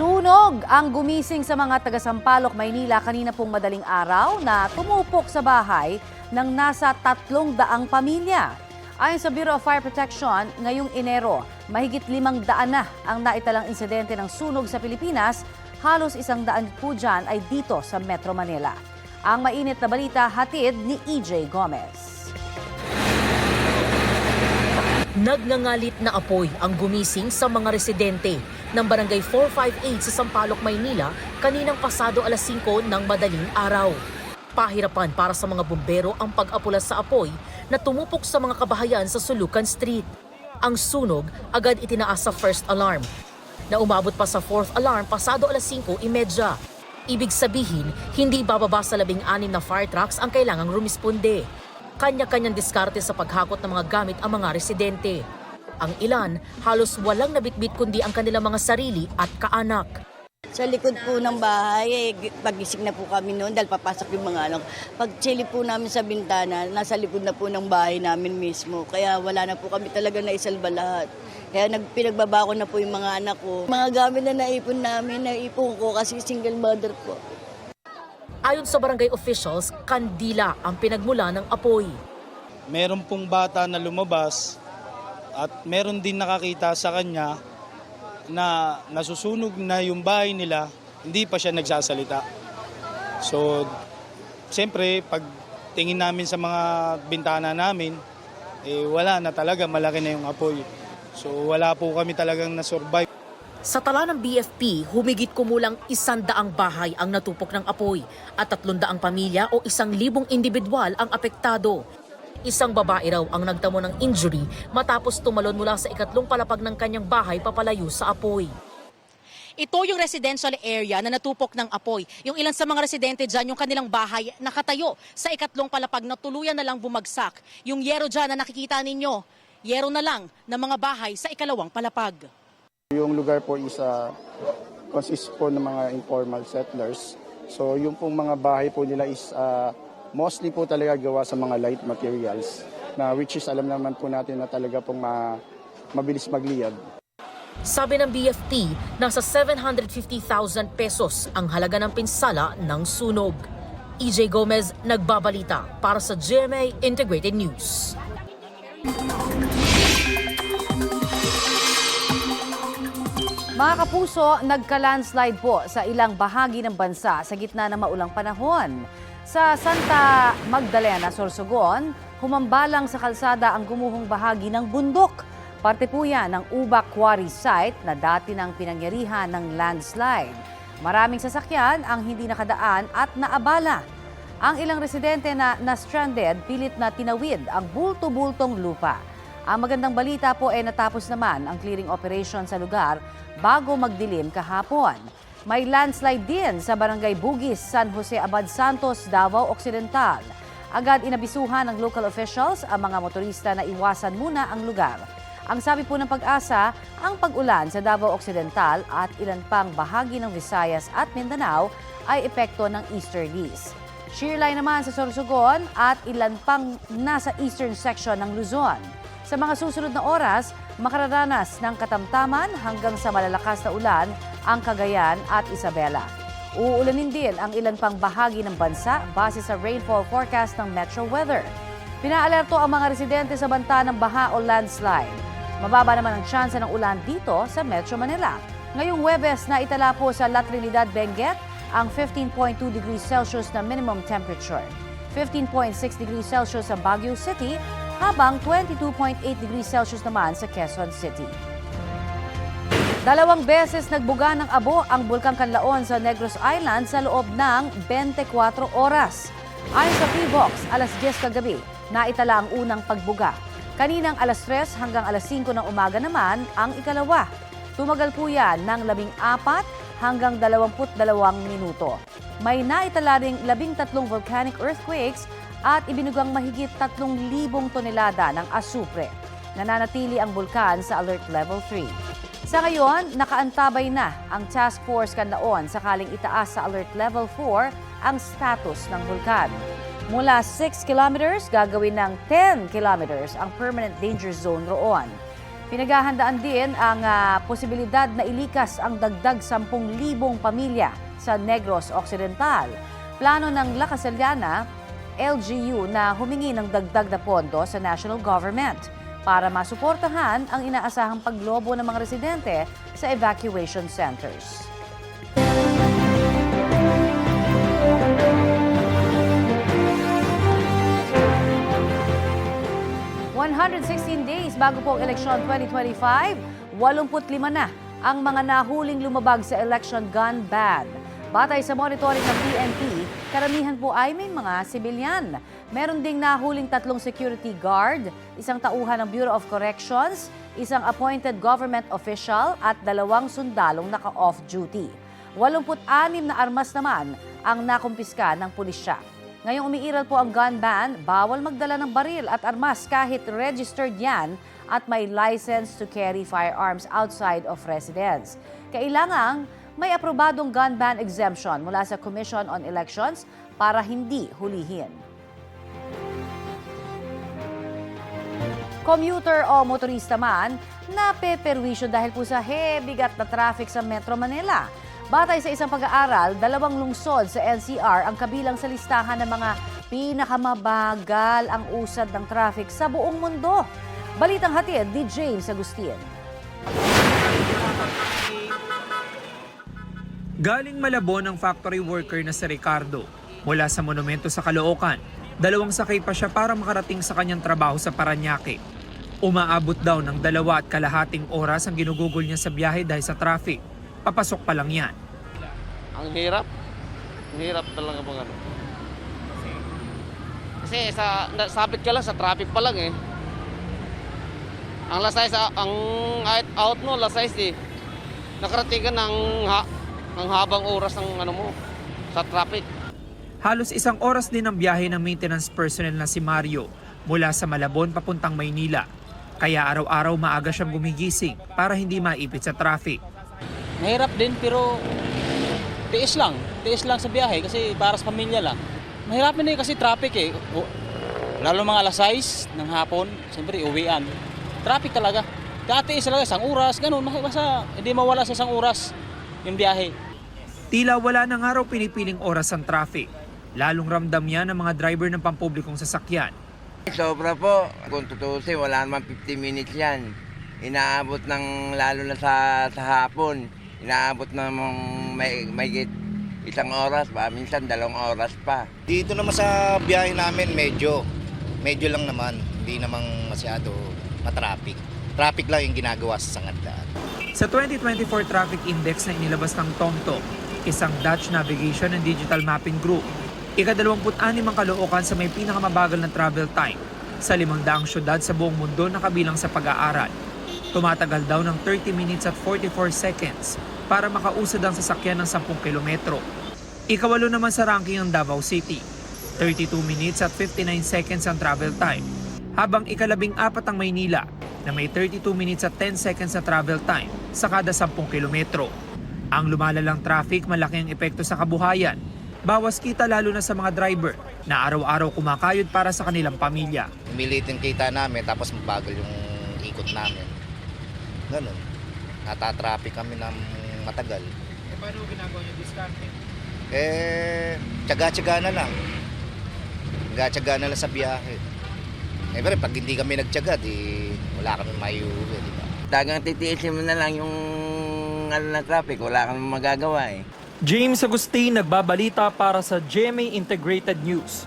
Sunog ang gumising sa mga taga Sampaloc, Maynila kanina pong madaling araw na tumupok sa bahay ng nasa tatlong daang pamilya. Ayon sa Bureau of Fire Protection, ngayong Enero, mahigit limang daan na ang naitalang insidente ng sunog sa Pilipinas. Halos isang daan po dyan ay dito sa Metro Manila. Ang mainit na balita hatid ni EJ Gomez. Nagngangalit na apoy ang gumising sa mga residente ng Barangay 458 sa Sampaloc, Maynila kaninang pasado alas 5 ng madaling araw. Pahirapan para sa mga bumbero ang pag-apula sa apoy na tumupok sa mga kabahayan sa Sulukan Street. Ang sunog agad itinaas sa first alarm na umabot pa sa fourth alarm pasado alas 5.30. Ibig sabihin, hindi bababa sa labing anim na fire trucks ang kailangang rumisponde. Kanya-kanyang diskarte sa paghakot ng mga gamit ang mga residente. Ang ilan, halos walang nabitbit kundi ang kanilang mga sarili at kaanak. Sa likod po ng bahay, eh, pagising na po kami noon dahil papasok yung mga anak. Pag chili po namin sa bintana, nasa likod na po ng bahay namin mismo. Kaya wala na po kami talaga na isalba lahat. Kaya nagpinagbaba ko na po yung mga anak ko. Mga gamit na naipon namin, naipon ko kasi single mother po. Ayon sa barangay officials, kandila ang pinagmula ng apoy. meron pong bata na lumabas at meron din nakakita sa kanya na nasusunog na yung bahay nila, hindi pa siya nagsasalita. So, siyempre, pag tingin namin sa mga bintana namin, eh, wala na talaga, malaki na yung apoy. So, wala po kami talagang na-survive. Sa tala ng BFP, humigit kumulang isandaang bahay ang natupok ng apoy at tatlondaang pamilya o isang libong individual ang apektado. Isang babae raw ang nagtamo ng injury matapos tumalon mula sa ikatlong palapag ng kanyang bahay papalayo sa apoy. Ito yung residential area na natupok ng apoy. Yung ilan sa mga residente dyan, yung kanilang bahay nakatayo sa ikatlong palapag na tuluyan na lang bumagsak. Yung yero dyan na nakikita ninyo, yero na lang ng mga bahay sa ikalawang palapag. Yung lugar po is uh, consists po ng mga informal settlers. So yung pong mga bahay po nila is uh, mostly po talaga gawa sa mga light materials na which is alam naman po natin na talaga pong ma, mabilis magliyab. Sabi ng BFP, nasa 750,000 pesos ang halaga ng pinsala ng sunog. EJ Gomez nagbabalita para sa GMA Integrated News. Mga kapuso, nagka-landslide po sa ilang bahagi ng bansa sa gitna ng maulang panahon. Sa Santa Magdalena, Sorsogon, humambalang sa kalsada ang gumuhong bahagi ng bundok. Parte po yan ng Ubak Quarry Site na dati ng pinangyarihan ng landslide. Maraming sasakyan ang hindi nakadaan at naabala. Ang ilang residente na na-stranded pilit na tinawid ang bulto-bultong lupa. Ang magandang balita po ay natapos naman ang clearing operation sa lugar bago magdilim kahapon. May landslide din sa Barangay Bugis, San Jose Abad Santos, Davao Occidental. Agad inabisuhan ng local officials ang mga motorista na iwasan muna ang lugar. Ang sabi po ng pag-asa, ang pag-ulan sa Davao Occidental at ilan pang bahagi ng Visayas at Mindanao ay epekto ng easterlies. Shearline naman sa Sorsogon at ilan pang nasa eastern section ng Luzon. Sa mga susunod na oras, makararanas ng katamtaman hanggang sa malalakas na ulan ang Cagayan at Isabela. Uulanin din ang ilan pang bahagi ng bansa base sa rainfall forecast ng Metro Weather. Pinaalerto ang mga residente sa banta ng baha o landslide. Mababa naman ang tsansa ng ulan dito sa Metro Manila. Ngayong Webes na itala po sa La Trinidad, Benguet ang 15.2 degrees Celsius na minimum temperature. 15.6 degrees Celsius sa Baguio City habang 22.8 degrees Celsius naman sa Quezon City. Dalawang beses nagbuga ng abo ang Bulkang Kanlaon sa Negros Island sa loob ng 24 oras. Ayon sa Freebox, alas 10 kagabi, naitala ang unang pagbuga. Kaninang alas 3 hanggang alas 5 ng umaga naman ang ikalawa. Tumagal po yan ng 14 hanggang 22 minuto. May naitala ring 13 volcanic earthquakes at ibinugang mahigit 3,000 tonelada ng asupre. Nananatili ang bulkan sa Alert Level 3. Sa ngayon, nakaantabay na ang Task Force Kanlaon sakaling itaas sa Alert Level 4 ang status ng bulkan. Mula 6 kilometers, gagawin ng 10 kilometers ang permanent danger zone roon. Pinaghahandaan din ang ah, posibilidad na ilikas ang dagdag 10,000 pamilya sa Negros Occidental. Plano ng La Casellana, LGU na humingi ng dagdag na pondo sa national government para masuportahan ang inaasahang paglobo ng mga residente sa evacuation centers. 116 days bago po ang eleksyon 2025, 85 na ang mga nahuling lumabag sa election gun ban. Batay sa monitoring ng PNP, karamihan po ay may mga sibilyan. Meron ding nahuling tatlong security guard, isang tauhan ng Bureau of Corrections, isang appointed government official at dalawang sundalong naka-off duty. 86 na armas naman ang nakumpiska ng pulisya. Ngayong umiiral po ang gun ban, bawal magdala ng baril at armas kahit registered yan at may license to carry firearms outside of residence. Kailangang may aprobadong gun ban exemption mula sa Commission on Elections para hindi hulihin. Commuter o motorista man, napeperwisyo dahil po sa hebigat na traffic sa Metro Manila. Batay sa isang pag-aaral, dalawang lungsod sa NCR ang kabilang sa listahan ng mga pinakamabagal ang usad ng traffic sa buong mundo. Balitang hatid ni James Agustin. Galing Malabon ang factory worker na si Ricardo. Mula sa monumento sa Caloocan, dalawang sakay pa siya para makarating sa kanyang trabaho sa Paranaque. Umaabot daw ng dalawa at kalahating oras ang ginugugol niya sa biyahe dahil sa traffic. Papasok pa lang yan. Ang hirap. Ang hirap talaga mga ano. Kasi sa sabit ka lang sa traffic pa lang eh. Ang lasay sa ang out, out mo lasay eh. Nakarating ka ng ha, ng habang oras ng ano mo sa traffic. Halos isang oras din ang biyahe ng maintenance personnel na si Mario mula sa Malabon papuntang Maynila. Kaya araw-araw maaga siyang gumigising para hindi maipit sa traffic. Mahirap din pero tiis lang. Tiis lang sa biyahe kasi para sa pamilya lang. Mahirap din eh kasi traffic eh. O, lalo mga alas 6 ng hapon, siyempre uwian. Traffic talaga. Katiis talaga, isang oras, ganun. Basta hindi mawala sa isang oras yung biyahe. Tila wala nang araw pinipiling oras ang traffic. Lalong ramdam yan ng mga driver ng pampublikong sasakyan. Sobra po. Kung tutusin, wala naman 50 minutes yan. Inaabot ng, lalo na sa, sa hapon, inaabot ng may, may isang oras pa, minsan dalawang oras pa. Dito naman sa biyahe namin medyo, medyo lang naman, hindi namang masyado matraffic. Traffic lang yung ginagawa sa sangandaan. Sa 2024 Traffic Index na inilabas ng TomTom, isang Dutch Navigation and Digital Mapping Group, ika-26 ang kalookan sa may pinakamabagal na travel time sa limang daang syudad sa buong mundo na kabilang sa pag-aaral. Tumatagal daw ng 30 minutes at 44 seconds para makausad ang sasakyan ng 10 kilometro. Ikawalo naman sa ranking ang Davao City. 32 minutes at 59 seconds ang travel time. Habang ikalabing apat ang Maynila na may 32 minutes at 10 seconds na travel time sa kada 10 kilometro. Ang lumalalang traffic malaki ang epekto sa kabuhayan. Bawas kita lalo na sa mga driver na araw-araw kumakayod para sa kanilang pamilya. Umilit yung kita namin tapos mabagal yung ikot namin. Ganun. Natatraffic kami ng matagal. Eh, paano ginagawa yung discount? Eh, tsaga-tsaga na lang. Tsaga-tsaga na lang sa biyahe. Eh, pero pag hindi kami nagtsaga, di wala kami maiuwi, di ba? Tagang titiisin mo na lang yung ano na traffic, wala kang magagawa eh. James Agustin nagbabalita para sa GMA Integrated News.